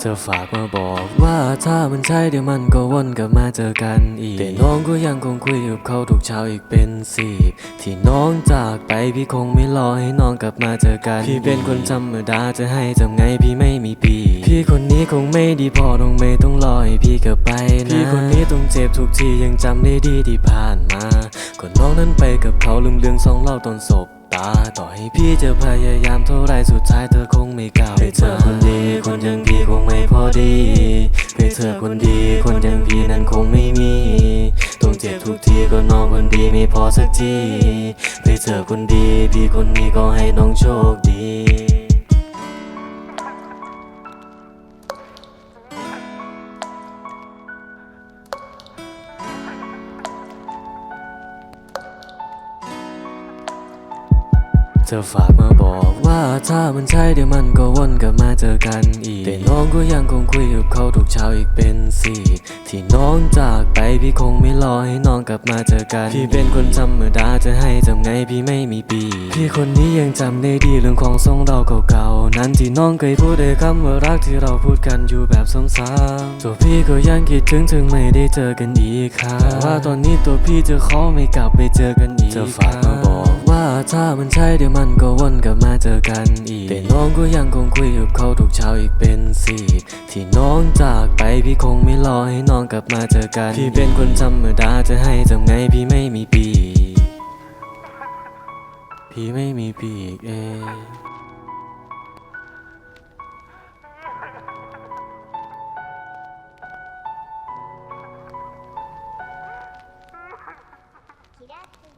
เธอฝากมาบอกว่าถ้ามันใช่เดี๋ยวมันก็วนกลับมาเจอกันอีก แต่น้องก็ยังคงคุยกับเขาทุกเช้าอีกเป็นสิบที่น้องจากไปพี่คงไม่รอให้น้องกลับมาเจอกัน พี่เป็นคนธรรมดาจะให้ทำไงพี่ไม่มีปี พี่คนนี้คงไม่ดีพอต้องไม่ต้องรอให้พี่กลับไปนะพี่คนนี้ต้องเจ็บทุกทียังจำได้ดีที่ผ่านมาก่อนน้องนั้นไปกับเขาลืมเรื่องสองเล่าตอนศพตาต่อให้พี่จะพยายามเท่าไรสุดท้ายเธอคงไม่กล้าไปเธอ ไม่พอเธอคนดีคนอยังพี่นั้นคงไม่มีต้องเจ็บทุกทีก็น้องคนดีไม่พอสักทีเพื่อเธอคนดีพี่คนนี้ก็ให้น้องโชคดี ธอฝากมาบอกว่าถ้ามันใช่เดี๋ยวมันก็วนกลับมาเจอกันอีก แต่น้องก็ยังคงคุยกับเขาทุกเช้าอีกเป็นสิบที่น้องจากไปพี่คงไม่รอให้น้องกลับมาเจอกัน พี่เป็นคนธรรมดาจะให้ทำไงพี่ไม่มีปี พี่คนนี้ยังจำได้ดีเรื่องของทรงเราเก่าๆนั้นที่น้องเคยพูดได้คำว่ารักที่เราพูดกันอยู่แบบซ้ำๆตัวพี่ก็ยังคิดถึงถึงไม่ได้เจอกันอีกครั้งแต่ว่าตอนนี้ตัวพี่จะขอไม่กลับไปเจอกันอีกเธอฝากมาบอกว่า ถ้ามันใช่เดี๋ยวมันก็วนกลับมาเจอกันอีก แต่น้องก็ยังคงคุยกับเขาทุกเช้าอีกเป็นสี่ที่น้องจากไปพี่คงไม่รอให้น้องกลับมาเจอกัน พี่เป็นคนธรรมดาจะให้ทำไงพี่ไม่มีปีกพี่ไม่มีปีกเองキラキ